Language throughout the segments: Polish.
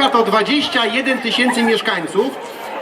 Kobyłka to 21 tysięcy mieszkańców,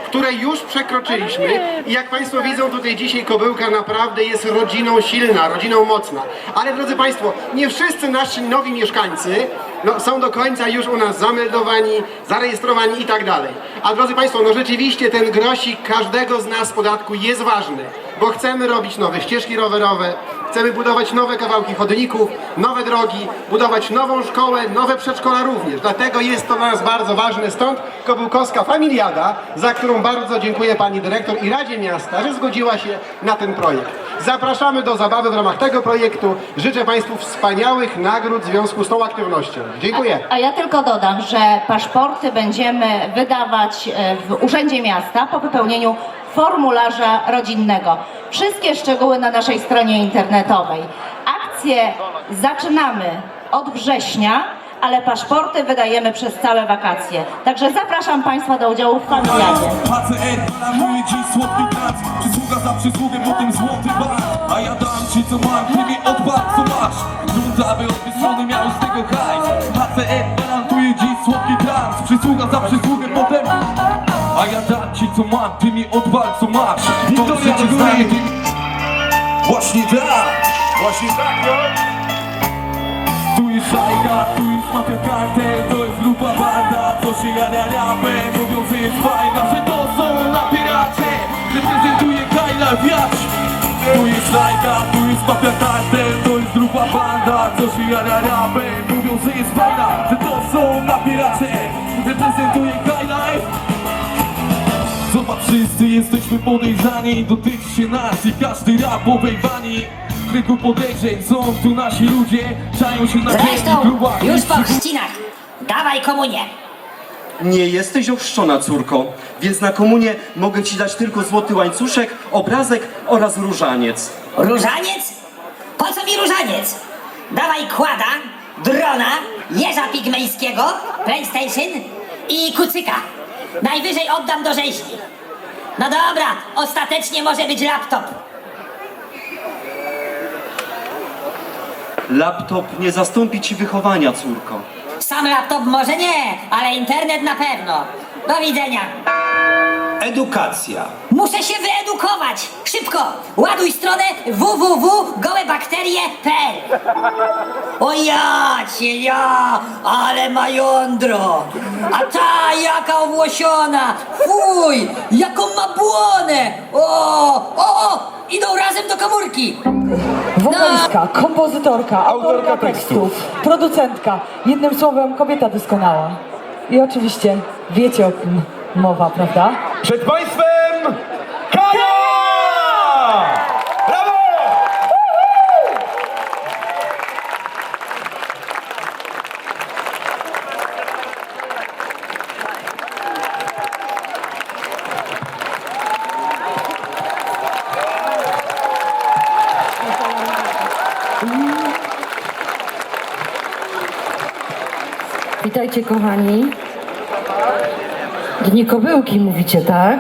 które już przekroczyliśmy i jak Państwo widzą tutaj dzisiaj Kobyłka naprawdę jest rodziną silna, rodziną mocna. Ale drodzy Państwo, nie wszyscy nasi nowi mieszkańcy no, są do końca już u nas zameldowani, zarejestrowani i tak dalej. A drodzy Państwo, no rzeczywiście ten grosik każdego z nas podatku jest ważny, bo chcemy robić nowe ścieżki rowerowe, chcemy budować nowe kawałki chodników, nowe drogi, budować nową szkołę, nowe przedszkola również. Dlatego jest to dla nas bardzo ważne. Stąd Kobyłkowska Familiada, za którą bardzo dziękuję Pani Dyrektor i Radzie Miasta, że zgodziła się na ten projekt. Zapraszamy do zabawy w ramach tego projektu. Życzę Państwu wspaniałych nagród w związku z tą aktywnością. Dziękuję. A ja tylko dodam, że paszporty będziemy wydawać e, w Urzędzie Miasta po wypełnieniu formularza rodzinnego. Wszystkie szczegóły na naszej stronie internetowej. Akcję zaczynamy od września, ale paszporty wydajemy przez całe wakacje. Także zapraszam Państwa do udziału w familiadzie. HCR dziś słodki kac Przysługa za przysługę, potem złoty bar A ja dam ci co mam, ty mi co masz Grunt, aby strony z tego hajs HCR dziś słodki Przysługa za przysługę, potem A ja dam ci co mam, ty mi co masz To znaje, ty mi... Właśnie tak, właśnie tak, no jest szajka, tu jest mafia kartel To jest grupa banda, co się jada rapem Mówią, że jest fajna, że to są napieracze Reprezentuje Kajla Wiać Tu jest szajka, tu jest mafia kartel To jest grupa banda, co się jada rapem Mówią, że jest fajna, że to są napieracze Reprezentuje Kajla. Zobacz, wszyscy jesteśmy podejrzani Dotyczy się nas i każdy rap obejwani W kryku podejrzeń są tu nasi ludzie Czają się na Zresztą, już po chrzcinach. Dawaj komunię. Nie jesteś ochrzczona, córko, więc na komunię mogę ci dać tylko złoty łańcuszek, obrazek oraz różaniec. Różaniec? Po co mi różaniec? Dawaj kłada, drona, jeża pigmejskiego, PlayStation i kucyka. Najwyżej oddam do rzeźni. No dobra, ostatecznie może być laptop. Laptop nie zastąpi ci wychowania, córko. Sam laptop może nie, ale internet na pewno. Do widzenia. Edukacja. Muszę się wyedukować! Szybko! Ładuj stronę www.gołebakterie.pl O ja cię, ja! Ale ma jądro! A ta jaka owłosiona! Fuj! Jaką ma błonę! O! O! o idą razem do komórki! Wokalistka, kompozytorka, autorka tekstów, producentka, jednym słowem kobieta doskonała. I oczywiście wiecie o kim mowa, prawda? Przed Państwem Witajcie kochani. Dni kobyłki mówicie, tak?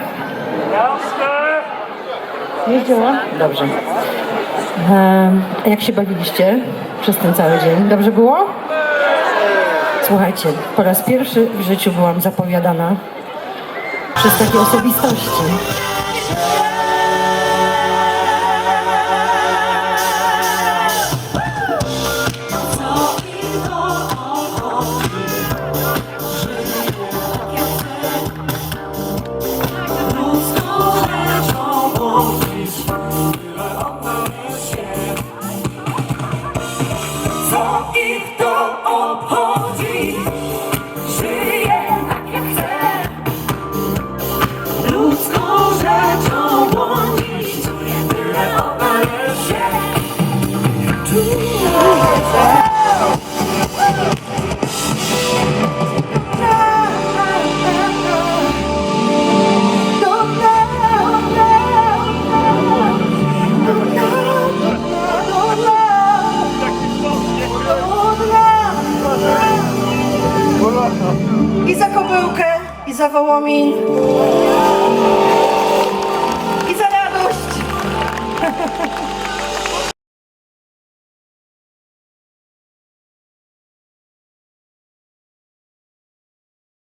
Nie działa? Dobrze. Jak się bawiliście przez ten cały dzień? Dobrze było? Słuchajcie, po raz pierwszy w życiu byłam zapowiadana przez takie osobistości. I za Kobyłkę, i za Wołomin.